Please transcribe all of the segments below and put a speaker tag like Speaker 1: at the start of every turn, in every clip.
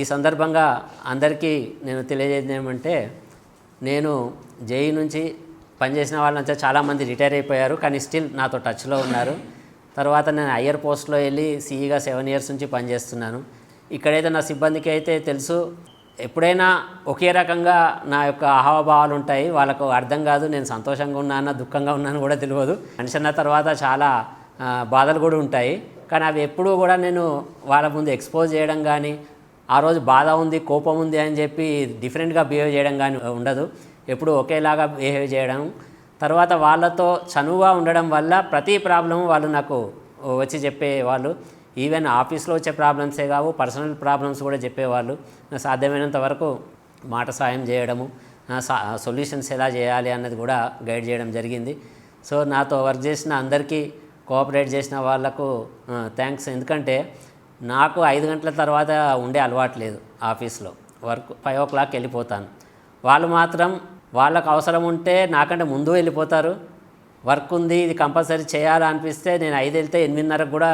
Speaker 1: ఈ సందర్భంగా అందరికీ నేను తెలియజేది ఏమంటే నేను జేఈ నుంచి పనిచేసిన వాళ్ళంతా చాలామంది రిటైర్ అయిపోయారు కానీ స్టిల్ నాతో టచ్లో ఉన్నారు. తర్వాత నేను హయ్యర్ పోస్ట్లో వెళ్ళి సీఈగా సెవెన్ ఇయర్స్ నుంచి పనిచేస్తున్నాను. ఇక్కడైతే నా సిబ్బందికి అయితే తెలుసు ఎప్పుడైనా ఒకే రకంగా నా యొక్క హావభావాలు ఉంటాయి వాళ్ళకు అర్థం కాదు నేను సంతోషంగా ఉన్నానా దుఃఖంగా ఉన్నాను కూడా తెలియదు. మనిషి అన్న తర్వాత చాలా బాధలు కూడా ఉంటాయి. కానీ అవి ఎప్పుడూ కూడా నేను వాళ్ళ ముందు ఎక్స్పోజ్ చేయడం కానీ ఆ రోజు బాధ ఉంది కోపం ఉంది అని చెప్పి డిఫరెంట్గా బిహేవ్ చేయడం కానీ ఉండదు. ఎప్పుడు ఒకేలాగా బిహేవ్ చేయడం. తర్వాత వాళ్ళతో చనువుగా ఉండడం వల్ల ప్రతి ప్రాబ్లం వాళ్ళు నాకు వచ్చి చెప్పేవాళ్ళు. ఈవెన్ ఆఫీస్లో వచ్చే ప్రాబ్లమ్సే కావు పర్సనల్ ప్రాబ్లమ్స్ కూడా చెప్పేవాళ్ళు. సాధ్యమైనంత వరకు మాట సాయం చేయడము సొల్యూషన్స్ ఎలా చేయాలి అన్నది కూడా గైడ్ చేయడం జరిగింది. సో నాతో వర్క్ చేసిన అందరికీ కోఆపరేట్ చేసిన వాళ్ళకు థ్యాంక్స్ ఎందుకంటే నాకు ఐదు గంటల తర్వాత ఉండే అలవాటు లేదు ఆఫీస్లో. వర్క్ ఫైవ్ ఓ క్లాక్ వెళ్ళిపోతాను. వాళ్ళు మాత్రం వాళ్ళకు అవసరం ఉంటే నాకంటే ముందు వెళ్ళిపోతారు. వర్క్ ఉంది ఇది కంపల్సరీ చేయాలా అనిపిస్తే నేను ఐదు వెళ్తే ఎనిమిదిన్నరకు కూడా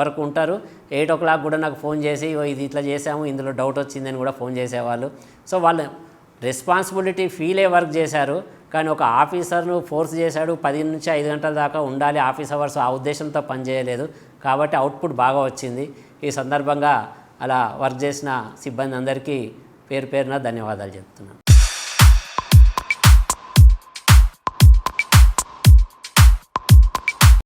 Speaker 1: వరకు ఉంటారు. ఎయిట్ ఓ క్లాక్ కూడా నాకు ఫోన్ చేసి ఇది ఇట్లా చేసాము ఇందులో డౌట్ వచ్చిందని కూడా ఫోన్ చేసేవాళ్ళు. సో వాళ్ళు రెస్పాన్సిబిలిటీ ఫీలే వర్క్ చేశారు. కానీ ఒక ఆఫీసర్ను ఫోర్స్ చేశాడు పది నుంచి ఐదు గంటల దాకా ఉండాలి ఆఫీస్ అవర్స్ ఆ ఉద్దేశంతో పనిచేయలేదు. కాబట్టి అవుట్పుట్ బాగా వచ్చింది. ఈ సందర్భంగా అలా వర్క్ చేసిన సిబ్బంది అందరికీ పేరు పేరున ధన్యవాదాలు చెప్తున్నాను.